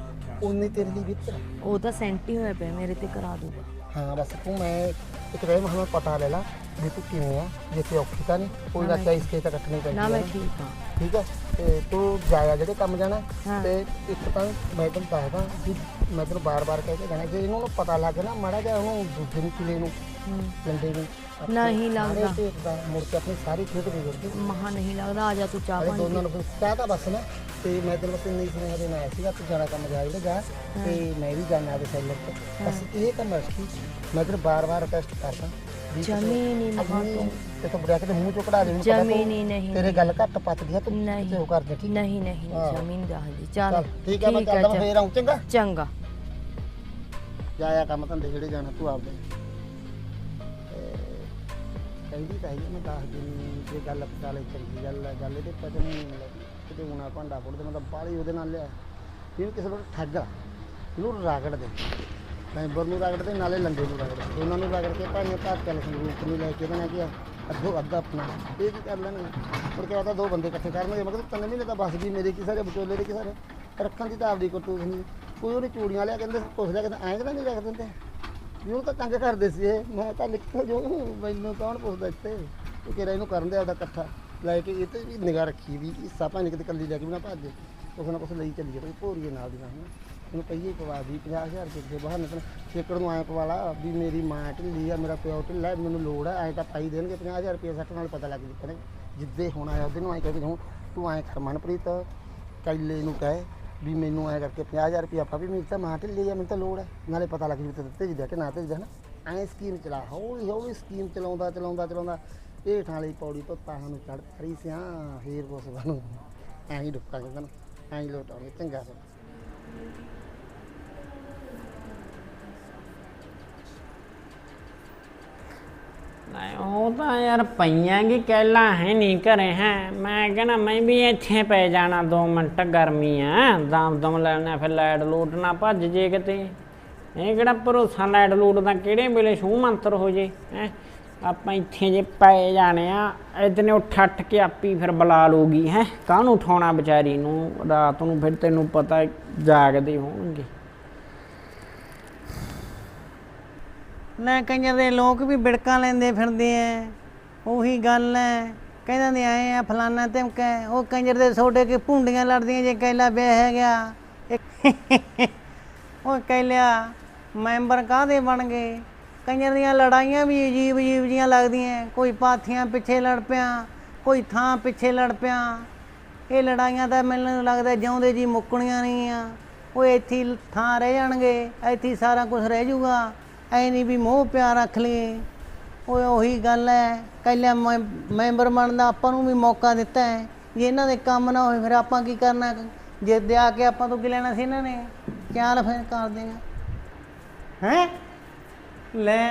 ਉਨੀ ਤੇਰੇ ਲਈ ਬਿਹਤਰ ਹੈ। ਉਹ ਤਾਂ ਸੈਂਟੀ ਹੋਇਆ ਪਿਆ ਮੇਰੇ ਤੇ ਕਰਾ ਦੂਗਾ ਹਾਂ ਬਸ ਤੂੰ ਮੈਂ ਇੱਕ ਰਹਿ ਮੈਂ ਪਤਾ ਲੈ ਲਾ ਵੀ ਤੂੰ ਕਿਵੇਂ ਆ ਜੇ ਤੇ ਔਖੀ ਤਾਂ ਨਹੀਂ ਕੋਈ ਨਾ ਚਾਹੀਸ ਕੇ ਤਾਂ ਰੱਖਣੀ ਪੈਂਦੀ ਨਾ ਮੈਂ। ਠੀਕ ਹਾਂ ਠੀਕ ਹੈ ਤੇ ਤੂੰ ਜਾਇਆ ਜਿਹੜੇ ਕੰਮ ਜਾਣਾ ਹਾਂ। ਤੇ ਇੱਕ ਤਾਂ ਮੈਂ ਤੈਨੂੰ ਦੱਸਦਾ ਕਿ ਮੈਂ ਤੈਨੂੰ ਬਾਰ-ਬਾਰ ਕਹਿ ਕੇ ਜਾਣਾ ਜੇ ਇਹਨਾਂ ਨੂੰ ਪਤਾ ਲੱਗ ਨਾ ਮਾੜਾ ਜਿਹਾ ਉਹਨੂੰ ਦੂਜੇ ਨੂੰ ਕਿਲੇ ਨੂੰ ਨੂੰ ਆਪਣੇ ਨਹੀਂ ਸਾਰੇ ਲੱਗਦਾ। ਮੁੜ ਕੇ ਆਪਣੀ ਸਾਰੀ ਖੇਡ ਵਿਗੜਦੀ ਮਹਾ ਨਹੀਂ ਲੱਗਦਾ ਆ ਜਾ ਤੂੰ ਚਾਹ ਅਰੇ ਪਾਣੀ ਦੋਨਾਂ ਨੂੰ ਫਿਰ ਚਾਹ ਤਾਂ ਬਸ ਨਾ। ਤੇ ਮੈਂ ਤੈਨੂੰ ਬਸ ਇੰਨੀ ਸੁਣਿਆ ਦੇ ਆਇਆ ਸੀਗਾ ਤੂੰ ਜਾਣਾ ਕੰਮ ਜਾਈ ਜਾ ਤੇ ਮੈਂ ਵੀ ਜਾਣਾ ਦੇ ਸੈਲਰ ਤੇ। ਬਸ ਇਹ ਕੰਮ ਰੱਖੀ ਮੈਂ ਤੈਨੂੰ ਬਾਰ-ਬਾਰ ਰਿਕਵੈਸਟ ਕਰਦਾ। ਵੀ ਕਿਸੇ ਜ਼ਮੀਨ ਹੀ ਮਹਾਂ ਆਪਣੀ ਤੂੰ। ਤੇ ਤੂੰ ਬੜਿਆ ਕੇ ਮੂੰਹ ਚੋਂ ਕਢਾ ਦੇ ਮੈਨੂੰ ਪਤਾ ਜ਼ਮੀਨ ਤੂੰ- ਹੀ ਨਹੀਂ। ਤੇਰੇ ਗੱਲ ਘੱਟ ਪੱਤਦੀ ਆ ਤੂੰ ਨਹੀਂ। ਕਿਉਂ ਕਰ ਦੇ ਠੀਕ ਨਹੀਂ ਨਹੀਂ ਹਾਂ। ਜ਼ਮੀਨ ਦਾ ਜੀ ਚੱਲ ਚੱਲ ਠੀਕ ਹੈ ਮੈਂ ਚੱਲਦਾ ਫੇਰ ਆਉਂ ਚੰਗਾ? ਚੰਗਾ। ਜਾਇਆ ਕੰਮ ਧੰਦੇ ਜਿਹੜੇ ਜਾਣਾ ਤੂੰ ਆਪਦੇ। ਕਹਿੰਦੀ ਤਾਂ ਹੈਗੀ ਮੈਂ ਦੱਸ ਦਿਨ ਜੇ ਗੱਲ ਪਤਾ ਲੈ ਚੰਗੀ ਗੱਲ ਹੈ ਗੱਲ ਇਹਦੇ ਪਤਾ ਨਹੀਂ ਮਤਲਬ ਕਿਤੇ ਉਣਾ ਭਾਂਡਾ ਫੁੱਟ ਦੇ ਮਤਲਬ ਬਾਹਲੀ ਉਹਦੇ ਨਾਲ ਲਿਆ। ਇਹ ਕਿਸੇ ਨੂੰ ਠੱਗ ਆ, ਇਹਨੂੰ ਰਗੜ ਦੇ। ਮੈਂਬਰ ਨੂੰ ਰਗੜਦੇ, ਨਾਲੇ ਲੰਡੇ ਨੂੰ ਰਗੜਦੇ। ਉਹਨਾਂ ਨੂੰ ਰਗੜ ਕੇ ਭਾਈਆਂ ਘਰ ਚੱਲ ਸੰਗਰੂਪ ਨੂੰ ਲੈ ਕੇ ਦੇਣਾ ਕਿ ਅੱਧੋ ਅੱਧਾ ਆਪਣਾ। ਇਹ ਕੀ ਕਰ ਲੈਣਗੇ? ਮੁੜ ਕੇ ਉਹਦਾ ਦੋ ਬੰਦੇ ਇਕੱਠੇ ਕਰਨਗੇ ਮਤਲਬ ਤਿੰਨ ਮਹੀਨੇ ਤਾਂ ਬਸ ਗਈ ਮੇਰੇ ਕੀ ਸਾਰੇ, ਵਿਚੋਲੇ ਦੇ ਕੀ ਸਾਰੇ? ਰੱਖਣ ਦੀ ਤਾਂ ਆਪਦੀ ਕਰਤੂਤ ਨਹੀਂ ਕੋਈ ਉਹਨੇ ਚੂੜੀਆਂ ਲਿਆ ਕਹਿੰਦੇ ਪੁੱਛ ਲਿਆ ਕਹਿੰਦਾ ਐਂ ਕਿਹਦਾ ਨਹੀਂ ਰੱਖ ਦਿੰਦੇ? ਵੀ ਉਹ ਤਾਂ ਤੰਗ ਕਰਦੇ ਸੀ ਇਹ। ਮੈਂ ਤਾਂ ਨਿਕਲ ਜੋ ਮੈਨੂੰ ਕੌਣ ਪੁੱਛਦਾ ਇੱਥੇ? ਉਹ ਕਿਹੜਾ ਇਹਨੂੰ ਕਰਨ ਦੇ ਆਪਦਾ ਇਕੱਠਾ? ਲੈ ਕੇ ਇਹ ਤੇ ਵੀ ਨਿਗਾਹ ਰੱਖੀ ਵੀ ਹਿੱਸਾ ਭਾਵੇਂ ਕਿਤੇ ਕੱਲੀ ਲੈ ਕੇ ਵੀ ਨਾ ਭੱਜ ਕੁਛ ਨਾ ਕੁਛ ਲਈ ਚੱਲੀਏ ਭਾਈ ਭੋਰੀਏ ਨਾਲ ਦੀ ਨਾਲ ਹਨਾ। ਇਹਨੂੰ ਕਹੀਏ ਪਵਾ ਦੀ 50000 ਰੁਪਏ ਦੇ ਬਾਹਰ ਨਿਕਲ ਛੇਕੜ ਨੂੰ ਐਂ ਪਵਾ ਲਾ ਵੀ ਮੇਰੀ ਮਾਂ ਢਿੱਲੀ ਆ, ਮੇਰਾ ਪਿਓ ਢਿੱਲਾ ਮੈਨੂੰ ਲੋੜ ਹੈ ਐਂ ਤਾਂ ਪਾਈ ਦੇਣਗੇ 50000 ਰੁਪਏ ਸੱਟ ਨਾਲ ਪਤਾ ਲੱਗ ਜੂ ਕਹਿੰਦੇ, ਜਿੱਦੇ ਹੁਣ ਆਇਆ, ਉਹਦੇ ਨੂੰ ਐਂ ਕਹਿ ਕੇ ਹੁਣ ਤੂੰ ਐਂ ਕਰ ਮਨਪ੍ਰੀਤ, ਕੈਲੇ ਨੂੰ ਕਹੇ ਵੀ ਮੈਨੂੰ ਐਂ ਕਰਕੇ 50000 ਰੁਪਏ ਆਪਾਂ ਵੀ ਮੇਰੀ ਤਾਂ ਮਾਂ ਢਿੱਲੀ ਆ ਮੈਨੂੰ ਤਾਂ ਲੋੜ ਹੈ। ਨਾਲੇ ਪਤਾ ਲੱਗ ਜੂ ਤੇ ਦਿੱਤੇ ਜਿੱਦਾਂ ਕਿ ਨਾ ਤੇ ਜਿੱਦਾਂ ਨਾ ਐਂ ਸਕੀਮ ਚਲਾ, ਹੌਲੀ ਹੌਲੀ ਸਕੀਮ ਚਲਾਉਂਦਾ ਚਲਾਉਂਦਾ ਚਲਾਉਂਦਾ ਇਹ ਵਾਲੀ ਪੌੜੀ ਤੋਂ ਤਾਹਾਂ ਨੂੰ ਚੜ ਰਹੀ ਸਿਆ, ਫੇਰ ਕੁਛ ਬਣੂ। ਐਂ ਹੀ ਡੁੱਕਾਂਗੇ ਤੈਨੂੰ ਐਂ ਹੀ ਲੋਟਾਂਗੇ ਚੰਗਾ ਫਿਰ ਨਹੀਂ ਉਹ ਤਾਂ ਯਾਰ ਪਈਆਂ ਕੀ ਕਹਿਲਾ ਹੈ ਨਹੀਂ ਘਰੇ, ਹੈ। ਮੈਂ ਕਹਿੰਦਾ ਮੈਂ ਵੀ ਇੱਥੇ ਪੈ ਜਾਣਾ 2 ਮਿੰਟ ਗਰਮੀ ਆ। ਦਮ ਦਮ ਲੈਣਾ ਫਿਰ ਲਾਈਟ ਲੂਟ ਨਾ ਭੱਜ ਜੇ ਕਿਤੇ। ਇਹ ਕਿਹੜਾ ਭਰੋਸਾ ਲਾਈਟ ਲੂਟ ਦਾ, ਕਿਹੜੇ ਵੇਲੇ ਛੂ ਮੰਤਰ ਹੋ ਜੇ, ਹੈ। ਆਪਾਂ ਇੱਥੇ ਜੇ ਪੈ ਜਾਣੇ ਆ ਇਤਨੇ ਉੱਠ ਉੱਠ ਕੇ ਆਪੀ ਫਿਰ ਬੁਲਾ ਲੂਗੀ ਹੈ। ਕਾਹਨੂੰ ਉਠਾਉਣਾ ਵਿਚਾਰੀ ਨੂੰ? ਰਾਤ ਨੂੰ ਫਿਰ ਤੈਨੂੰ ਪਤਾ ਜਾਗਦੇ ਹੋਣਗੇ। ਨਾ ਕਈਆਂ ਦੇ ਲੋਕ ਵੀ ਬਿੜਕਾਂ ਲੈਂਦੇ ਫਿਰਦੇ ਐ, ਉਹੀ ਗੱਲ ਐ। ਕਹਿੰਦੇ ਨੇ ਆਏ ਆ ਫਲਾਨਾ ਧਮਕਾ ਹੈ। ਉਹ ਕੰਜਰ ਦੇ ਛੋਟੇ ਕੇ ਭੁੰਡੀਆਂ ਲੜਦੀਆਂ ਜੇ ਕੈਲਾ ਵਿਆਹ ਹੈ ਗਿਆ ਇੱਕ- ਉਹ ਕਹਿਲਿਆ ਮੈਂਬਰ ਕਾਹਦੇ ਬਣ ਗਏ? ਕੰਜਰ ਦੀਆਂ ਲੜਾਈਆਂ ਵੀ ਅਜੀਬ ਅਜੀਬ ਜੀਆਂ ਲੱਗਦੀਆਂ, ਕੋਈ ਪਾਥੀਆਂ ਪਿੱਛੇ ਲੜ ਪਿਆ, ਕੋਈ ਥਾਂ ਪਿੱਛੇ ਲੜ ਪਿਆ। ਇਹ ਲੜਾਈਆਂ ਤਾਂ ਮੈਨੂੰ ਲੱਗਦਾ ਜਿਉਂਦੇ ਜੀ ਮੁੱਕਣੀਆਂ ਨਹੀਂ ਆ। ਉਹ ਇੱਥੇ ਥਾਂ ਰਹਿ ਜਾਣਗੇ, ਇੱਥੇ ਸਾਰਾ ਕੁਝ ਰਹਿ ਜਾਊਗਾ। ਐ ਨਹੀਂ ਵੀ ਮੋਹ ਪਿਆਰ ਰੱਖ ਲਈਏ। ਉਹ ਉਹੀ ਗੱਲ ਹੈ ਕਹਿਲਿਆ ਮੈਂ- ਮੈਂਬਰ ਬਣਨ ਦਾ ਆਪਾਂ ਨੂੰ ਵੀ ਮੌਕਾ ਦਿੱਤਾ ਹੈ ਜੇ ਇਹਨਾਂ ਦੇ ਕੰਮ ਨਾ ਹੋਏ, ਫਿਰ ਆਪਾਂ ਕੀ ਕਰਨਾ? ਜੇ ਦੇ ਆ ਕੇ ਆਪਾਂ ਤੋਂ ਕੀ ਲੈਣਾ ਸੀ ਇਹਨਾਂ ਨੇ? ਚੱਲ ਫਿਰ ਕਰ ਦੇਗਾ ਹੈ? ਲੈ,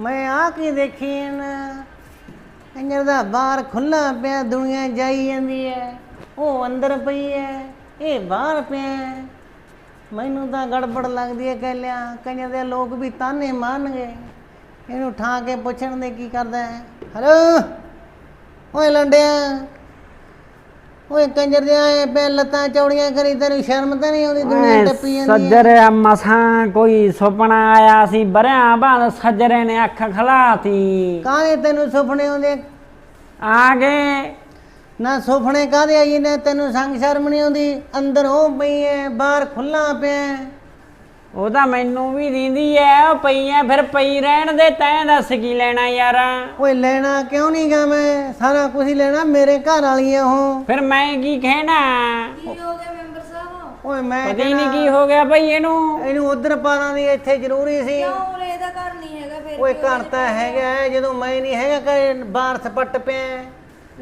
ਮੈਂ ਆ ਕੀ ਦੇਖੀ ਨਾ ਅੰਦਰ ਦਾ ਬਾਹਰ ਖੁੱਲਾ ਪਿਆ, ਦੁਨੀਆ ਜਾਈ ਜਾਂਦੀ ਹੈ ਉਹ ਅੰਦਰ ਪਈ ਹੈ ਇਹ ਬਾਹਰ ਪਿਆ ਮੈਨੂੰ ਤਾਂ ਗੜਬੜ ਲੱਗਦੀ ਹੈ ਕਹਿ ਲਿਆ ਕੰਜਰ ਦੇ ਲੋਕ ਵੀ ਤਾਨੇ ਮਾਰਨਗੇ। ਇਹਨੂੰ ਠਾ ਕੇ ਪੁੱਛਣ ਦੇ ਕੀ ਕਰਦਾ ਹੈ? ਹਲੋ ਓਏ ਲੰਡਿਆ ਓਏ ਕੰਜਰ ਦੇ ਆਏ ਪੈ ਲੱਤਾਂ ਚੌੜੀਆਂ ਕਰੀ ਤੈਨੂੰ ਸ਼ਰਮ ਤਾਂ ਨਹੀਂ ਆਉਂਦੀ ਦੁਨੀਆ ਟੱਪੀ ਜਾਂਦੀ ਹੈ? ਸੱਜਰ ਮਸਾਂ ਕੋਈ ਸੁਪਨਾ ਆਇਆ ਸੀ ਬਰਿਆਂ ਬਾਅਦ ਸੱਜਰੇ ਨੇ ਅੱਖ ਖਲਾਤੀ। ਕਾਹਦੇ ਤੈਨੂੰ ਸੁਪਨੇ ਆਉਂਦੇ? ਆ ਗਏ। ਨਾ ਸੁਪਨੇ ਕਾਦੇ ਆਈ ਨੇ? ਤੈਨੂੰ ਸੰਗ ਸ਼ਰਮ ਨਹੀਂ ਆਉਂਦੀ? ਅੰਦਰ ਉਹ ਪਈ ਐ ਬਾਹਰ ਖੁੱਲਾ ਪਿਆ ਹੈ। ਉਹ ਤਾਂ ਮੈਨੂੰ ਵੀ ਦਿੰਦੀ ਐ ਉਹ ਪਈਆਂ ਫਿਰ ਪਈ ਰਹਿਣ ਦੇ ਤੈਂ ਦੱਸ ਕੀ ਲੈਣਾ ਯਾਰ? ਓਏ ਲੈਣਾ ਕਿਉਂ ਨਹੀਂ ਗਾ ਮੈਂ? ਸਾਰਾ ਕੁਝ ਹੀ ਲੈਣਾ ਮੇਰੇ ਘਰ ਵਾਲੀ ਆ ਉਹ। ਫਿਰ ਮੈਂ ਕੀ ਕਹਿਣਾ? ਹੋ ਓਏ ਮੈਂ ਪਤਾ ਹੀ ਨਹੀਂ ਕੀ ਹੋ ਗਿਆ ਭਾਈ ਇਹਨੂੰ। ਇਹਨੂੰ ਉਧਰ ਪਾਣਾ ਦੀ ਇੱਥੇ ਜ਼ਰੂਰੀ ਸੀ। ਕਿਉਂ ਇਹਦਾ ਘਰ ਨਹੀਂ ਹੈਗਾ ਫਿਰ? ਓਏ ਘਰ ਤਾਂ ਹੈਗਾ ਹੈ, ਜਦੋਂ ਮੈਂ ਨਹੀਂ ਹੈਗਾ ਕਿ ਬਾਹਰ ਸਪੱਟ ਪਿਆ ਹੈ।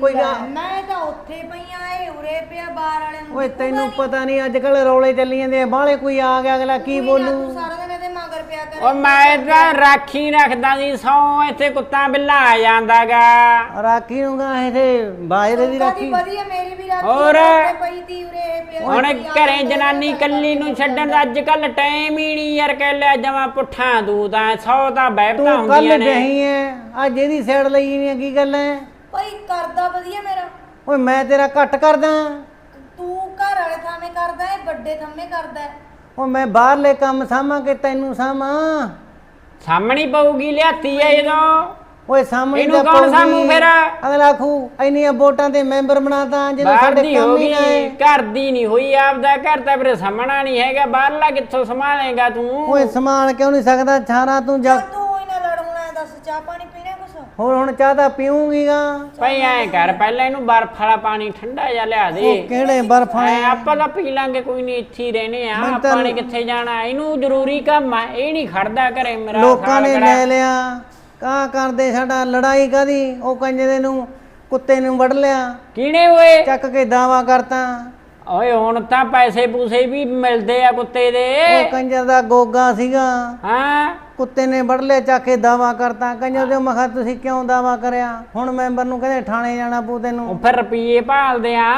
ਕੋਈ ਗੱਲ ਮੈਂ ਤਾਂ ਉੱਥੇ ਪਈਆਂ ਏ ਉਰੇ ਪਿਆ ਬਾਹਰ ਵਾਲਿਆਂ ਨੂੰ ਓਏ ਤੈਨੂੰ ਪਤਾ ਨਹੀਂ ਅੱਜ ਕੱਲ ਰੌਲੇ ਚੱਲੀ ਜਾਂਦੇ ਆ ਬਾਹਲੇ ਕੋਈ ਆ ਗਿਆ ਅਗਲਾ ਕੀ ਬੋਲੂ? ਸਾਰਾ ਦਿਨ ਇਹਦੇ ਮਗਰ ਪਿਆ ਕਰ। ਉਹ ਮੈਂ ਤਾਂ ਰਾਖੀ ਰੱਖਦਾ ਸੀ ਸੌ ਇੱਥੇ ਕੁੱਤਾ ਬਿੱਲਾ ਆ ਜਾਂਦਾਗਾ। ਰਾਖੀ ਨੂੰ ਗਾ ਇਹਦੇ ਬਾਜਰੇ ਦੀ ਰਾਖੀ। ਵਧੀਆ ਮੇਰੀ ਵੀ ਰਾਤ ਹੋਰ? ਪਈ ਤੀ ਉਰੇ ਪਿਆ ਹੁਣ ਘਰੇ ਜਨਾਨੀ ਕੱਲੀ ਨੂੰ ਛੱਡਣ ਦਾ ਅੱਜ ਕੱਲ ਟਾਈਮ ਹੀ ਨਹੀਂ ਯਾਰ ਕਹਿ ਲਿਆ ਜਮਾ ਪੁੱਠਾ ਦੂ ਤਾਂ ਸੌ ਤਾਂ ਬੈਠਾ ਤੂੰ ਕੱਲ ਹੁੰਦੀਆਂ ਨੇ। ਗਈ ਐ ਅੱਜ ਇਹਦੀ ਸਾਈਡ ਲਈ ਨਹੀਂ ਕੀ ਗੱਲ ਐ? ਭਾਈ ਕਰਦਾ ਵਧੀਆ ਮੇਰਾ। ਓਏ ਮੈਂ ਤੇਰਾ ਘੱਟ ਕਰਦਾ। ਤੂੰ ਘਰ ਵਾਲੇ ਥਾਵੇਂ ਕਰਦਾ ਏ ਵੱਡੇ ਥੰਮੇ ਕਰਦਾ ਏ। ਓ ਮੈਂ ਬਾਹਰਲੇ ਕੰਮ ਸਾਂਭਾਂ ਕਿ ਤੈਨੂੰ ਸਾਂਭਾਂ? ਸਾਹਮਣੀ ਪਊਗੀ ਲਿਆਤੀ ਐ ਜਦੋਂ। ਓਏ ਸਾਹਮਣੇ ਇਹਨੂੰ ਤਾਂ ਕੌਣ ਪਊਗੀ। ਸਾਂਭੂ ਫਿਰ? ਅਗਲਾ ਆਖੂ ਇੰਨੀਆਂ ਵੋਟਾਂ ਤੇ ਮੈਂਬਰ ਬਣਾਤਾ ਜਦੋਂ ਬਾਹਰ ਸਾਡੇ ਦੀ ਕੰਮ ਹੋ ਹੀ ਗਈ ਨਾ ਘਰ ਦੀ ਨਹੀਂ ਹੋਈ ਆਪਦਾ ਘਰ ਤਾਂ ਫਿਰ ਸਾਹਮਣਾ ਨਹੀਂ ਹੈਗਾ। ਬਾਹਰਲਾ ਕਿੱਥੋਂ ਸੰਭਾਲੇਗਾ ਤੂੰ? ਓਏ ਸਮਾਨ ਕਿਉਂ ਨਹੀਂ ਸਕਦਾ? ਛਾਰਾ ਤੂੰ ਜਾ ਤੂੰ ਇਹਨਾਂ ਲੜੂਣਾ ਹੈ, ਦੱਸ ਚਾਹ ਪਾਣੀ ਪੀਣਾ ਹੋਰ ਹੁਣ ਚਾਹ ਤਾਂ ਪੀਉਂਗੀਗਾ ਭਾਈ ਐ ਕਰ ਪਹਿਲਾਂ ਇਹਨੂੰ ਬਰਫ ਵਾਲਾ ਪਾਣੀ ਠੰਡਾ ਜਿਹਾ ਲਿਆ ਦੇ। ਉਹ ਕਿਹੜੇ ਬਰਫ ਐ ਵਾਲੇ ਆਪਾਂ ਤਾਂ ਪੀ ਲਾਂਗੇ ਕੋਈ ਨਹੀਂ ਇੱਥੇ ਹੀ ਰਹਿਣੇ ਆ। ਮੈਂ ਤਾਂ- ਆਪਾਂ ਨੇ ਕਿੱਥੇ ਜਾਣਾ? ਇਹਨੂੰ ਜ਼ਰੂਰੀ ਕੰਮ ਆ ਇਹ ਨਹੀਂ ਖੜਦਾ ਘਰੇ ਮੇਰਾ ਲੋਕਾਂ ਨੇ ਸਾਲ ਲੈ ਲਿਆ। ਕਾ ਕਰਦੇ ਸਾਡਾ? ਲੜਾਈ ਕਾਦੀ ਉਹ ਕੰਜਦੇ ਨੂੰ ਕੁੱਤੇ ਨੂੰ ਵੜ ਲਿਆ। ਕਿਹਨੇ ਓਏ। ਚੱਕ ਕੇ ਦਾਵਾ ਕਰਤਾ। ਓਏ ਹੁਣ ਤਾਂ ਪੈਸੇ ਪੂਸੇ ਵੀ ਮਿਲਦੇ ਆ ਕੁੱਤੇ ਦੇ। ਉਹ ਕੰਜਰ ਦਾ ਗੋਗਾ ਸੀਗਾ। ਹਾਂ। ਕੁੱਤੇ ਨੇ ਵੜ ਲਿਆ ਚੱਕ ਕੇ ਦਾਵਾ ਕਰਤਾ। ਕੰਜਰ ਦੇ ਮਖਾ ਤੁਸੀਂ ਕਿਉਂ ਦਾਵਾ ਕਰਿਆ? ਹੁਣ ਮੈਂਬਰ ਨੂੰ ਕਹਿੰਦੇ ਥਾਣੇ ਜਾਣਾ ਪੂ ਤੈਨੂੰ। ਉਹ ਫਿਰ ਰੁਪਈਏ ਭਾਲਦੇ ਆ।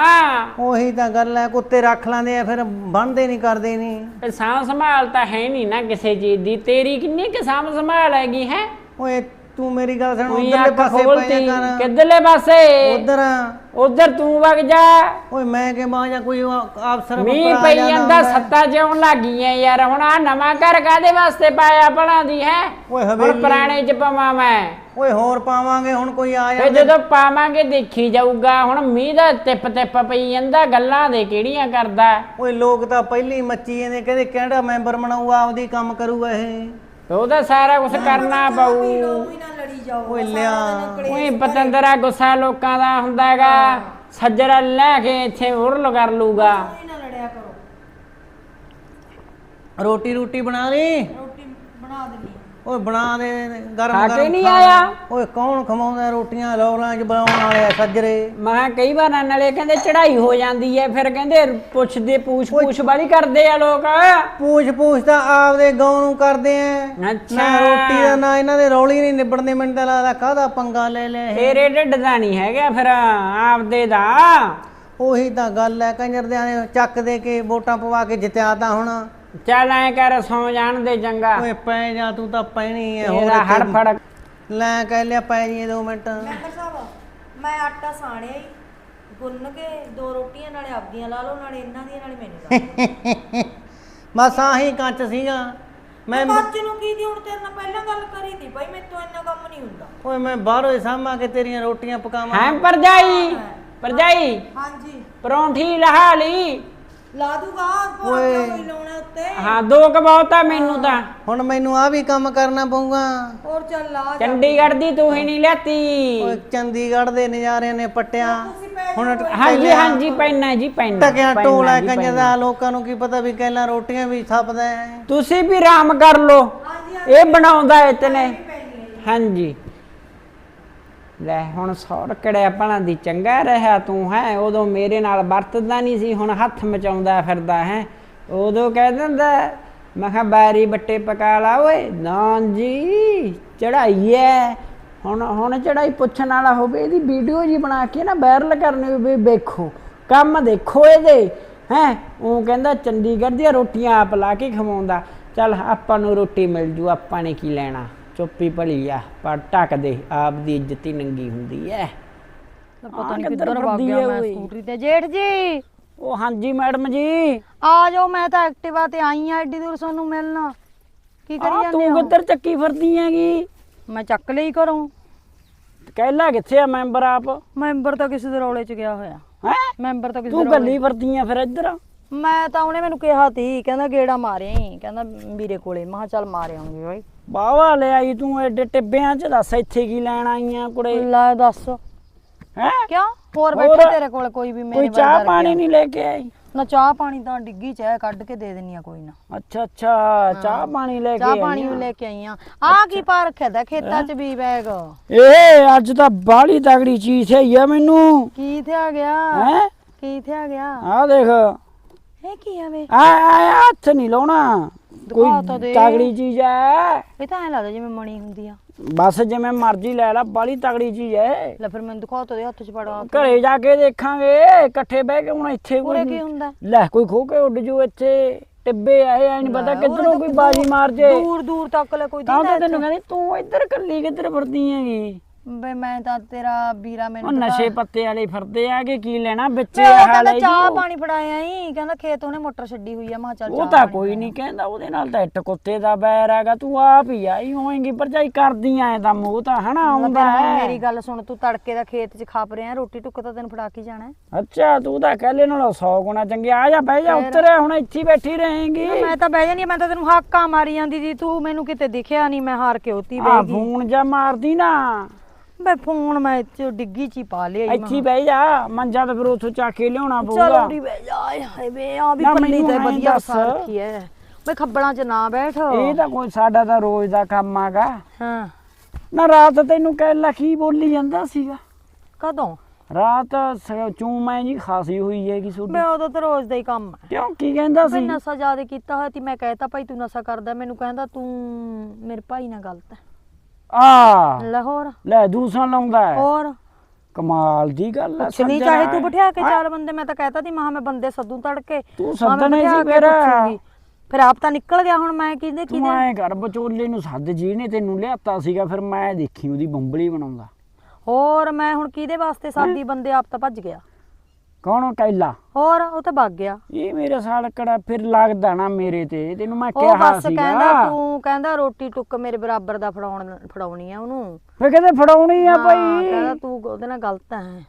ਉਹੀ ਤਾਂ ਗੱਲ ਹੈ ਕੁੱਤੇ ਰੱਖ ਲਾਂਦੇ ਆ ਫਿਰ ਬਣਦੇ ਨਹੀਂ ਕਰਦੇ ਨਹੀਂ ਇਹ ਸਾਂਭ ਸੰਭਾਲ ਤਾਂ ਹੈ ਨਹੀਂ ਨਾ ਕਿਸੇ ਚੀਜ਼ ਦੀ। ਤੇਰੀ ਕਿੰਨੀ ਕਿ ਸਾਂਭ ਸੰਭਾਲ ਹੈਗੀ ਹੈ? ਓਏ ਤੂੰ ਮੇਰੀ ਗੱਲ ਸੁਣ ਉਧਰਲੇ ਅੱਖ ਪਾਸੇ ਖੋਲਤੀ ਪੈ ਕਰ ਕਿੱਧਰਲੇ ਪਾਸੇ? ਉਧਰ। ਉਧਰ ਤੂੰ ਵਗ ਜਾ। ਓਏ ਮੈਂ ਕਿ ਮਾਂ ਜਾਂ ਕੋਈ ਅਫਸਰ ਮੀਂਹ ਪਈ ਜਾਂਦਾ। ਸੱਤਾ ਜਿਉਣ ਲੱਗੀ ਐ ਯਾਰ ਹੁਣ ਆ ਨਵਾਂ ਘਰ ਕਾਦੇ ਵਾਸਤੇ ਪਾਇਆ ਭਲਾ ਦੀ ਹੈ? ਓਏ ਹੁਣ ਹਵੇਲੀ। ਪੁਰਾਣੇ ਚ ਪਵਾਂ ਮੈਂ। ਓਏ ਹੋਰ ਪਾਵਾਂਗੇ ਹੁਣ ਕੋਈ ਆ ਫੇ ਜਾਂਦਾ। ਪਾਵਾਂਗੇ ਦੇਖੀ ਜਾਊਗਾ ਹੁਣ ਮੀਂਹ ਦਾ ਟਿਪ ਟਿਪ ਪਈ ਜਾਂਦਾ ਗੱਲਾਂ ਦੇ ਕਿਹੜੀਆਂ ਕਰਦਾ? ਓਏ ਲੋਕ ਤਾਂ ਪਹਿਲੀ ਮੱਚੀ ਜਾਂਦੇ ਕਹਿੰਦੇ ਕਿਹੜਾ ਮੈਂਬਰ ਬਣਾਊਗਾ ਆਪਦੀ ਕੰਮ ਕਰੂਗਾ ਇਹ। ਉਹਦਾ ਸਾਰਾ ਕੁਝ ਕਰਨਾ ਪਊ। ਕੋਈ ਨਾ ਲੜੀ ਜਾਓ। ਓਏ ਲਿਆ। ਓਏ ਪਤੰਦਰਾ ਗੁੱਸਾ ਲੋਕਾਂ ਦਾ ਹੁੰਦਾ ਹੈਗਾ। ਸੱਜਰਾ ਲੈ ਕੇ ਇੱਥੇ ਉਰਲ ਕਰ ਲੂਗਾ ਕੋਈ ਨਾ ਲੜਿਆ ਕਰੋ। ਰੋਟੀ ਰੋਟੀ ਬਣਾ ਲਈ? ਰੋਟੀ ਬਣਾ ਦਿੰਨੀ ਓਏ ਬਣਾ ਦੇ ਗਰਮ ਖਾ ਗਰਮ ਕੇ ਨਹੀਂ। ਆਇਆ। ਓਏ ਕੌਣ ਖਵਾਉਂਦਾ ਰੋਟੀਆਂ ਲੌਰਾਂ 'ਚ ਬਣਾਉਣ ਵਾਲੇ ਆ ਸੱਜਰੇ? ਮੈਂ ਕਈ ਵਾਰ ਨਾਲੇ ਕਹਿੰਦੇ ਚੜਾਈ ਹੋ ਜਾਂਦੀ ਹੈ ਫਿਰ ਕਹਿੰਦੇ ਪੁੱਛਦੇ ਪੂਛ ਪੂਛ ਵਾਲੀ ਕਰਦੇ ਆ ਲੋਕ। ਪੂਛ ਪੂਛ ਤਾਂ ਆਪਦੇ ਗਾਉਂ ਨੂੰ ਕਰਦੇ ਆ। ਅੱਛਾ। ਰੋਟੀ ਦਾ ਨਾ ਇਹਨਾਂ ਦੇ ਰੌਲੀ ਨਹੀਂ ਨਿਬੜਦੇ ਮੈਨੂੰ ਤਾਂ ਲੱਗਦਾ ਕਾਹਦਾ ਪੰਗਾ ਲੈ ਲਿਆ ਇਹ। ਤੇਰੇ ਢਿੱਡ ਦਾ ਨਹੀਂ ਹੈਗਾ ਫਿਰ ਆਪਦੇ ਦਾ। ਉਹੀ ਤਾਂ ਗੱਲ ਹੈ ਕੰਜਰਦਿਆਂ ਨੇ ਚੱਕ ਦੇ ਕੇ ਵੋਟਾਂ ਪਵਾ ਕੇ ਜਿੱਤਿਆ ਤਾਂ ਹੁਣ। ਚੱਲ ਐ ਕਰ ਸੌ ਜਾਣ ਦੇ ਚੰਗਾ। ਓਏ ਪੈ ਜਾ ਤੂੰ ਤਾਂ ਪੈਣੀ ਹੈ ਹੋਰ ਹੜ ਫੜ ਲੈ ਕਹਿ ਲਿਆ ਪੈ ਜੀ 2 ਮਿੰਟ। ਮੈਂਬਰ ਸਾਹਿਬ ਮੈਂ ਆਟਾ ਸਾਣਿਆ ਹੀ ਗੁੰਨ ਕੇ ਦੋ ਰੋਟੀਆਂ ਨਾਲੇ ਆਪਦੀਆਂ ਲਾ ਲਓ ਨਾਲੇ ਇਹਨਾਂ ਦੀਆਂ ਨਾਲੇ ਮੈਨੂੰ ਬਸ ਆਹੀ ਕੱਚ ਸੀਗਾ। ਮੈਂ ਬੱਚ ਨੂੰ ਕੀ ਦੀ ਹੁਣ ਤੇਰੇ ਨਾਲ ਪਹਿਲਾਂ ਗੱਲ ਕਰੀ ਤੀ ਭਾਈ ਮੇਰੇ ਤੋਂ ਇੰਨਾ ਕੰਮ ਨਹੀਂ ਹੁੰਦਾ। ਓਏ ਮੈਂ ਬਾਹਰੋਂ ਹੀ ਸਾਂਭਾ ਕੇ ਤੇਰੀਆਂ ਰੋਟੀਆਂ ਪਕਾਵਾਂ। ਹੈ ਪਰਜਾਈ ਪਰਜਾਈ ਹਾਂਜੀ। ਪਰੌਂਠੀ ਲਹਾ ਲਈ। ਲਾ ਦੂਗਾ ਓਏ। ਕੋਈ ਕੋਈ ਲਾਉਣਾ ਉੱਤੇ। ਹਾਂ ਦੋ ਕ ਬਹੁਤ ਆ ਮੈਨੂੰ ਤਾਂ। ਹੁਣ ਮੈਨੂੰ ਆ ਵੀ ਕੰਮ ਕਰਨਾ ਪਊਗਾ। ਹੋਰ ਚੱਲ ਲਾ ਜਾ। ਚੰਡੀਗੜ੍ਹ ਦੀ ਤੂੰ ਹੀ ਨਹੀਂ ਲੈਤੀ। ਓਏ ਚੰਡੀਗੜ੍ਹ ਦੇ ਨਜ਼ਾਰੇ ਨੇ ਪੱਟਿਆ। ਤੁਸੀਂ ਪੈ ਹੁਣ ਹਾਂਜੀ ਹਾਂਜੀ ਜੀ ਟਕਿਆ ਟੋਲਾ। ਦਾ ਲੋਕਾਂ ਨੂੰ ਕੀ ਪਤਾ ਵੀ ਕਹਿਲਾਂ ਰੋਟੀਆਂ ਵੀ ਥੱਪਦਾ ਹੈ। ਤੁਸੀਂ ਵੀ ਆਰਾਮ ਕਰ ਲੋ ਹਾਂਜੀ ਇਹ ਬਣਾਉਂਦਾ ਇਤਨੇ ਹਾਂਜੀ। ਲੈ ਹੁਣ ਸੌੜ ਕੜਿਆ ਭਲਾ ਦੀ ਚੰਗਾ ਰਿਹਾ ਤੂੰ, ਹੈ? ਉਦੋਂ ਮੇਰੇ ਨਾਲ ਵਰਤਦਾ ਨਹੀਂ ਸੀ, ਹੁਣ ਹੱਥ ਮਚਾਉਂਦਾ ਫਿਰਦਾ, ਹੈ? ਉਦੋਂ ਕਹਿ ਦਿੰਦਾ, ਮੈਂ ਕਿਹਾ, ਬਾਰੀ ਬੱਟੇ ਪਕਾ ਲਾ ਓਏ ਨਾ ਜੀ ਚੜਾਈ ਐ। ਹੁਣ ਹੁਣ ਚੜਾਈ ਪੁੱਛਣ ਵਾਲਾ ਹੋਵੇ, ਇਹਦੀ ਵੀਡੀਓ ਜੀ ਬਣਾ ਕੇ ਨਾ ਵਾਇਰਲ ਕਰਨੀ ਵੀ ਵੇਖੋ, ਕੰਮ ਦੇਖੋ ਇਹਦੇ, ਹੈ? ਉਹ ਕਹਿੰਦਾ, ਚੰਡੀਗੜ੍ਹ ਦੀਆਂ ਰੋਟੀਆਂ ਆਪ ਲਾ ਕੇ ਖਵਾਉਂਦਾ। ਚੱਲ, ਆਪਾਂ ਨੂੰ ਰੋਟੀ ਮਿਲ ਜੂ, ਆਪਾਂ ਨੇ ਕੀ ਲੈਣਾ? ਚੁੱਪੀ ਭਲੀ ਆ ਪਰ ਟੱਕ ਦੇ ਆਪ ਦੀ ਇੱਜ਼ਤ ਹੀ ਨੰਗੀ ਹੁੰਦੀ ਐ। ਪਤਾ ਨਹੀਂ ਕਿੱਧਰ ਵਗ ਫਿਰਦੀ ਗਿਆ ਮੈਂ? ਸਕੂਟਰੀ ਤੇ। ਜੇਠ ਜੀ! ਉਹ ਹਾਂਜੀ ਮੈਡਮ ਜੀ। ਆ ਜਾਓ ਮੈਂ ਤਾਂ ਐਕਟਿਵਾ ਤੇ ਆਈ ਆ ਐਡੀ ਦੂਰ ਤੁਹਾਨੂੰ ਮਿਲਣਾ। ਕੀ ਕਰੀ ਆ ਜਾਂਦੇ ਤੂੰ ਕਿੱਧਰ ਚੱਕੀ ਫਿਰਦੀ ਹੈਗੀ? ਮੈਂ ਚੱਕ ਲਈ ਘਰੋਂ। ਕਹਿਲਾ ਕਿੱਥੇ ਆ ਮੈਂਬਰ ਆਪ? ਮੈਂਬਰ ਤਾਂ ਕਿਸੇ ਦੇ ਰੌਲੇ 'ਚ ਗਿਆ ਹੋਇਆ। ਹੈ? ਮੈਂਬਰ ਤਾਂ ਕਿਸੇ ਦੇ ਤੂੰ ਗੱਲੀ ਵਰਦੀਆਂ ਫਿਰ ਇੱਧਰ। ਮੈਂ ਤਾਂ ਉਹਨੇ ਮੈਨੂੰ ਕਿਹਾ ਤੀ ਕਹਿੰਦਾ ਗੇੜਾ ਮਾਰਿਆ ਹੀ ਕਹਿੰਦਾ ਵੀਰੇ ਕੋਲੇ। ਮੈਂ ਕਿਹਾ ਚੱਲ ਮਾਰ ਆਉਂਗੀ ਓਏ। ਬਾਵਾ ਲੈ ਆਈ ਤੂੰ ਐਡੇ ਟਿੱਬਿਆਂ 'ਚ ਦੱਸ ਇੱਥੇ ਕੀ ਲੈਣ ਆਈਆਂ ਕੁੜੇ? ਲੈ ਦੱਸ। ਹੈ? ਕਿਉਂ? ਹੋਰ? ਬੈਠੇ ਤੇਰੇ ਕੋਲ ਕੋਈ ਵੀ ਮੇਰੇ ਕੋਈ ਚਾਹ। ਪਾਣੀ ਨਹੀਂ ਲੈ ਕੇ ਆਈ? ਨਾ ਚਾਹ ਪਾਣੀ ਤਾਂ ਡਿੱਗੀ ਚ ਕੱਢ ਕੇ ਦੇ ਦਿੰਨੀ ਆ ਕੋਈ ਨਾ। ਅੱਛਾ ਅੱਛਾ ਚਾਹ ਪਾਣੀ ਲੈ ਕੇ ਚਾਹ ਪਾਣੀ। ਵੀ ਲੈ ਕੇ ਆਈ ਆ ਆ ਕੀ ਪਾ ਰੱਖਿਆ ਦਾ ਖੇਤਾਂ 'ਚ ਵੀ ਬੈਗ? ਇਹ ਅੱਜ ਤਾਂ ਬਾਹਲੀ ਤਗੜੀ ਚੀਜ਼ ਹੈ ਆ ਮੈਨੂੰ। ਕੀ ਇੱਥੇ ਆ ਗਿਆ? ਹੈ? ਕੀ ਇੱਥੇ ਆ ਗਿਆ? ਆ ਦੇਖ। ਇਹ ਕੀ ਆ ਵੇ? ਆ ਆ ਹੱਥ ਨਹੀਂ ਲਾਉਣਾ। ਦਿਖਾ ਤਾਂ ਦੇ। ਕੋਈ ਤਗੜੀ ਚੀਜ਼ ਹੈ ਇਹ ਤਾਂ ਐ ਲੱਗਦਾ ਜਿਵੇਂ ਮਣੀ ਹੁੰਦੀ ਆ। ਬਸ ਜਿਵੇਂ ਮਰਜ਼ੀ ਲੈ ਲੈ ਬਾਹਲੀ ਤਗੜੀ ਚੀਜ਼ ਹੈ ਲੈ ਫਿਰ ਮੈਨੂੰ ਦਿਖਾ ਤਾ ਦੇ ਹੱਥ 'ਚ ਫੜਾ ਘਰੇ ਜਾ ਕੇ ਦੇਖਾਂਗੇ ਇਕੱਠੇ ਬਹਿ ਕੇ ਹੁਣ ਇੱਥੇ ਉਰੇ ਕੋਈ ਕੀ ਹੁੰਦਾ? ਲੈ ਕੋਈ ਖੋ ਕੇ ਉੱਡ ਜੂ ਇੱਥੇ। ਟਿੱਬੇ ਆਏ ਐ ਨਹੀਂ ਪਤਾ ਕਿੱਧਰੋਂ ਕੋਈ ਬਾਜੀ ਮਾਰ ਜੇ। ਦੂਰ ਦੂਰ ਤੱਕ ਲੈ ਕੋਈ ਤਾਂ ਤੈਨੂੰ ਕਹਿੰਦੀ ਤੂੰ ਇੱਧਰ ਕੱਲੀ ਕਿੱਧਰ ਫਿਰਦੀ ਹੈਗੀ? ਬੇ ਮੈਂ ਤਾਂ ਤੇਰਾ ਵੀਰਾ ਉਹ ਮੈਨੂੰ ਨਸ਼ੇ ਪੱਤੇ ਵਾਲੇ ਫਿਰਦੇ ਆ ਕਿ ਕੀ ਲੈਣਾ? ਵਿੱਚੇ ਵੇ ਉਹ ਹਾਲ ਕਹਿੰਦਾ ਹੈ ਚਾਹ ਪਾਣੀ ਫੜਾਇਆ ਹੀ ਕਹਿੰਦਾ ਖੇਤ ਉਹਨੇ ਮੋਟਰ ਛੱਡੀ ਹੋਈ ਆ ਮੈਂ ਕਿਹਾ ਚੱਲ ਉਹ ਚਾਹ ਤਾਂ ਪਾਣੀ ਕੋਈ ਨਹੀਂ ਕਹਿੰਦਾ ਉਹਦੇ ਨਾਲ ਤਾਂ ਇੱਟ ਕੁੱਤੇ ਦਾ ਬੈਰ ਹੈਗਾ ਤੂੰ ਆਪ ਹੀ ਆਈ ਹੋਏਂਗੀ ਭਰਜਾਈ ਕਰਦੀ ਐ ਤਾਂ ਮੂੰਹ ਤਾਂ ਹਨਾ। ਆਉਂਦਾ ਹੈ। ਮੇਰੀ ਗੱਲ ਸੁਣ ਤੂੰ ਤੜਕੇ ਦਾ ਖੇਤ 'ਚ ਖਾਪ ਰਿਹਾ ਰੋਟੀ ਟੁੱਕ ਤਾਂ ਤੈਨੂੰ ਫੜਾ ਕੇ ਜਾਣਾ। ਹੈ। ਅੱਛਾ ਤੂੰ ਤਾਂ ਕਹਿਲੇ ਨਾਲੋਂ 100 ਗੁਣਾ ਚੰਗੇ ਆ ਜਾ ਬਹਿ ਜਾ ਉੱਤਰ ਹੁਣ ਇੱਥੇ ਹੀ ਬੈਠੀ ਰਹੇਂਗੀ। ਮੈਂ ਤਾਂ ਬਹਿ ਜਾਨੀ ਆਂ, ਮੈਂ ਤਾਂ ਤੈਨੂੰ ਹਾਕਾਂ ਮਾਰੀ ਜਾਂਦੀ ਸੀ ਤੂੰ ਮੈਨੂੰ ਕਿਤੇ ਦਿਖਿਆ ਨਹੀਂ ਮੈਂ ਹਾਰ ਕੇ ਉੱਤੀ ਆ ਬਹਿ ਗਈ। ਫੋਨ ਜਾ ਮਾਰਦੀ ਨਾ। ਬੇ ਫੋਨ ਮੈਂ ਇੱਥੇ ਡਿੱਗੀ 'ਚ ਹੀ ਪਾ ਲਿਆ ਇੱਥੇ ਹੀ ਬਹਿ ਜਾ ਮੰਜਾ ਤਾਂ ਫਿਰ ਉੱਥੋਂ ਚੱਕ ਕੇ ਲਿਆਉਣਾ ਚਲ ਪਊਗਾ। ਉਰੀ ਬਹਿ ਜਾ ਆਏ ਹਾਏ ਵੇ ਆ ਵੀ ਨਾ ਪੱਲੀ ਮੈਨੂੰ ਤੇ ਐਂ ਵਧੀਆ ਦੱਸ। ਸਾਰਖੀ ਐ। ਬਈ ਖੱਬਲਾਂ 'ਚ ਨਾ ਬੈਠ। ਇਹ ਤਾਂ ਕੋਈ ਸਾਡਾ ਤਾਂ ਰੋਜ਼ ਦਾ ਕੰਮ ਆਗਾ। ਹਾਂ। ਨਾ ਰਾਤ ਤੈਨੂੰ ਕਹਿ ਕੀ ਬੋਲੀ ਜਾਂਦਾ ਸੀਗਾ? ਕਦੋਂ? ਰਾਤ ਸ- ਚੂੰ ਜੀ ਖਾਸੀ ਹੋਈ ਹੈਗੀ ਤੁਹਾਡੀ। ਬੇ ਉਦੋਂ ਤਾਂ ਰੋਜ਼ ਦਾ ਹੀ ਕੰਮ ਹੈ ਕਿਉਂ ਕੀ ਕਹਿੰਦਾ ਸੀ? ਨਸ਼ਾ ਜ਼ਿਆਦਾ ਕੀਤਾ ਹੋਇਆ ਤੀ ਮੈਂ ਕਹਿਤਾ ਭਾਈ ਤੂੰ ਨਸ਼ਾ ਕਰਦਾ ਮੈਨੂੰ ਕਹਿੰਦਾ ਤੂੰ ਮੇਰੇ ਭਾਈ ਨਾਲ ਗਲਤ ਹੈ ਆ। ਲੈ ਹੋਰ। ਲੈ ਦੂਸਰਾ ਲਾਉਂਦਾ ਹੈ। ਹੋਰ। ਕਮਾਲ ਦੀ ਗੱਲ ਹੈ ਚਲੀ ਸੱਜਣਾ ਚਾਹੇ ਤੂੰ। ਬਿਠਾ ਕੇ ਚਾਰ ਬੰਦੇ ਮੈਂ ਤਾਂ ਕਹਿਤਾ ਤੀ ਮਹਾ ਮੈਂ ਬੰਦੇ ਸੱਦੂ ਤੜਕੇ। ਤੂੰ ਮੈਂ ਸੱਦਣੇ ਸੀ ਕੇ ਫਿਰ। ਆਪ ਤਾਂ ਨਿਕਲ ਗਿਆ ਹੁਣ ਮੈਂ ਕਿਹਦੇ ਕਿਹਦੇ? ਐ ਕਰ ਬਚੋਲੇ ਨੂੰ ਸੱਦ ਜੀ ਨੇ ਤੈਨੂੰ ਲਿਆਤਾ ਸੀਗਾ ਫਿਰ ਮੈਂ ਦੇਖੀ ਉਹਦੀ ਬੰਬਲੀ ਬਣਾਉਂਦਾ। ਹੋਰ ਮੈਂ ਹੁਣ ਕਿਹਦੇ ਵਾਸਤੇ ਸਾਦੀ ਬੰਦੇ ਆਪ ਤਾਂ ਭੱਜ ਗਿਆ। ਕੌਣ ਕੈਲਾ ਹੋਰ ਉਹ ਤਾਂ ਭੱਗ ਗਿਆ। ਇਹ ਮੇਰੇ ਸਾਲ ਕੜਾ ਫਿਰ ਲੱਗਦਾ ਨਾ ਮੇਰੇ ਤੇ। ਤੈਨੂੰ ਮੈਂ ਉਹ ਕਿਹਾ ਬਸ ਕਹਿੰਦਾ ਤੂੰ ਕਹਿੰਦਾ ਰੋਟੀ ਟੁੱਕ ਮੇਰੇ ਬਰਾਬਰ ਦਾ ਫੜਾਉਣ ਫੜਾਉਣੀ ਆ ਉਹਨੂੰ। ਫਿਰ ਕਹਿੰਦੇ ਫੜਾਉਣੀ ਆ ਹਾਂ, ਭਾਈ। ਕਹਿੰਦਾ ਤੂੰ ਉਹਦੇ ਨਾਲ ਗਲਤ ਹੈ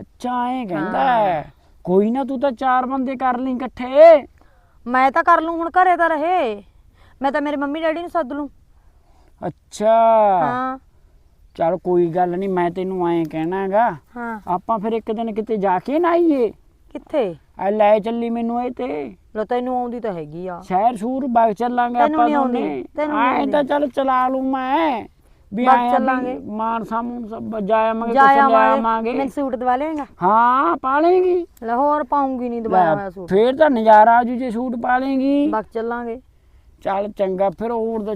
ਅੱਛਾ ਐ ਕਹਿੰਦਾ ਹੈ। ਕੋਈ ਨਾ ਤੂੰ ਤਾਂ ਚਾਰ ਬੰਦੇ ਕਰ ਲਈ ਇਕੱਠੇ। ਮੈਂ ਤਾਂ ਕਰ ਲੂੰ ਹੁਣ ਘਰੇ ਤਾਂ ਰਹੇ। ਮੈਂ ਤਾਂ ਮੇਰੇ ਮੰਮੀ ਡੈਡੀ ਨੂੰ ਸੱਦ ਲੂੰ। ਅੱਛਾ। ਹਾਂ। ਚਲ ਕੋਈ ਗੱਲ ਨਹੀਂ ਮੈਂ ਤੈਨੂੰ ਐਂ ਕਹਿਣਾਗਾ। ਹਾਂ। ਆਪਾਂ ਫਿਰ ਇੱਕ ਦਿਨ ਕਿਤੇ ਜਾ ਕੇ ਨਾ ਆਈਏ। ਕਿੱਥੇ? ਐ ਲੈ ਚੱਲੀ ਮੈਨੂੰ ਇਹ ਤੇ। ਲੋ ਤੈਨੂੰ ਆਉਂਦੀ ਤਾਂ ਹੈਗੀ ਆ। ਸ਼ਹਿਰ ਸ਼ੂਰ ਬਾਗ ਚੱਲਾਂਗੇ ਆਪਾਂ ਦੋਨੇ। ਐਂ ਤਾਂ ਚੱਲ ਚਲਾ ਲੂੰ ਮੈਂ। ਵੀ ਆਇਆ ਚੱਲਾਂਗੇ। ਮਾਨ ਸਾਮੂਨ ਸਭ ਜਾਇਆਵਾਂਗੇ ਜਾ ਕਿਸੇ ਆਵਾਂਗੇ। ਆਵਾਂਗੇ। ਮੈਨੂੰ ਸੂਟ ਦਵਾ ਲੇਗਾ ਹਾਂ ਪਾ ਲੇਗੀ ਲਾਹੌਰ ਪਾਉਂਗੀ ਨਹੀਂ ਦਵਾਇਆ ਹੋਇਆ ਸੂਟ। ਫੇਰ ਤਾਂ ਨਜ਼ਾਰਾ ਆਜੂ ਜੇ ਸੂਟ ਪਾ ਲੇਗੀ ਬਾਕ ਚੱਲਾਂਗੇ। ਚੱਲ ਚੰਗਾ ਫਿਰ ਹੋਰ ਦਾ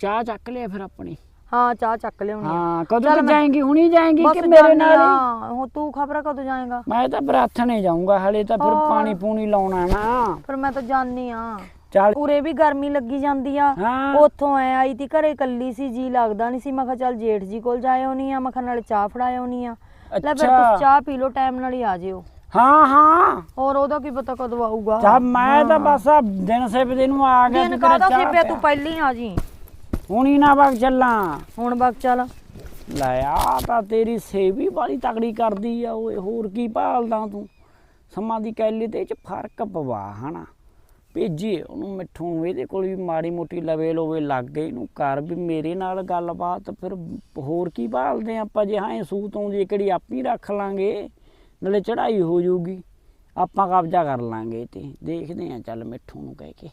ਚਾਹ ਚੱਕ ਲਿਆ ਫਿਰ ਆਪਣੀ। ਹਾਂ ਚਾਹ ਚੱਕ ਲਿਆਉਣੀ ਆ। ਹਾਂ ਕਦੋਂ ਚੱਲ ਤੱਕ ਮੈਂ- ਜਾਏਂਗੀ? ਹੁਣੀ ਜਾਏਂਗੀ ਕਿ ਮੇਰੇ ਨਾਲ ਹੀ? ਆ। ਹੁਣ ਤੂੰ ਖਬਰ ਕਦੋਂ ਜਾਏਗਾ? ਮੈਂ ਤਾਂ ਪ੍ਰਾਰਥਨੇ ਜਾਊਂਗਾ ਹਲੇ ਤਾਂ ਫਿਰ। ਪਾਣੀ ਪੂਣੀ ਲਾਉਣਾ ਨਾ। ਫਿਰ ਮੈਂ ਤਾਂ ਜਾਣੀ ਆ। ਚੱਲ। ਉਰੇ ਵੀ ਗਰਮੀ ਲੱਗੀ ਜਾਂਦੀ ਆ। ਹਾਂ। ਉੱਥੋਂ ਐ ਆਈ ਤੀ ਘਰੇ ਕੱਲੀ ਸੀ ਜੀ ਲੱਗਦਾ ਨਹੀਂ ਸੀ। ਮੈਂ ਕਿਹਾ ਚੱਲ ਜੇਠ ਜੀ ਕੋਲ ਜਾ ਆਉਣੀ ਆ ਮੈਂ ਕਿਹਾ ਨਾਲੇ ਚਾਹ ਫੜਾ ਆਉਣੀ ਆ। ਲੈ ਫਿਰ ਅੱਛਾ। ਤੁਸੀਂ ਚਾਹ ਪੀ ਲਓ ਟਾਈਮ ਨਾਲ ਹੀ ਆ ਜਿਓ। ਹਾਂ ਹਾਂ। ਹੋਰ ਉਹਦਾ ਕੀ ਪਤਾ ਕਦੋਂ ਆਊਗਾ। ਚੱਲ ਮੈਂ ਤਾਂ ਬਸ ਆ ਦਿਨ ਸਿਪਦੇ ਨੂੰ ਆ ਗਿਆ ਦਿਨ ਤੇਰਾ ਕਾਹਦਾ ਚਾਹ ਸੀ ਪਿਆ। ਤੂੰ ਪਹਿਲੀ ਆ ਜੀ। ਹੁਣੀ ਨਾ ਵਗ ਚੱਲਾਂ। ਹੁਣ ਬਗ ਚੱਲ। ਲੈ ਆ ਤਾਂ ਤੇਰੀ ਸੇਵੀ ਵਾਲੀ ਤਗੜੀ ਕਰਦੀ ਆ ਓਏ ਹੋਰ ਕੀ ਭਾਲਦਾ ਤੂੰ? ਸਮਾਂ ਦੀ ਕੈਲੀ ਤੇ ਇਹ ਚ ਫ਼ਰਕ ਪਵਾ ਹਨਾ। ਭੇਜੀਏ ਉਹਨੂੰ ਮਿੱਠੂ ਨੂੰ ਇਹਦੇ ਕੋਲ ਵੀ ਮਾੜੀ ਮੋਟੀ ਲਵੇ ਲੋਵੇ ਲੱਗ ਗਈ। ਇਹਨੂੰ ਕਰ ਵੀ ਮੇਰੇ ਨਾਲ ਗੱਲਬਾਤ ਫਿਰ ਹੋਰ ਕੀ ਭਾਲਦੇ ਆਪਾਂ? ਜੇ ਹਾਂ ਸੂਤ ਆਉਂਦੀ ਹੈ, ਕਿਹੜੀ ਆਪੀ ਰੱਖ ਲਾਂਗੇ? ਨਾਲੇ ਚੜਾਈ ਹੋ ਜਾਊਗੀ। ਆਪਾਂ ਕਬਜ਼ਾ ਕਰ ਲਾਂਗੇ ਇਹ ਤੇ। ਦੇਖਦੇ ਆ ਚੱਲ ਮਿੱਠੂ ਨੂੰ ਕਹਿ ਕੇ।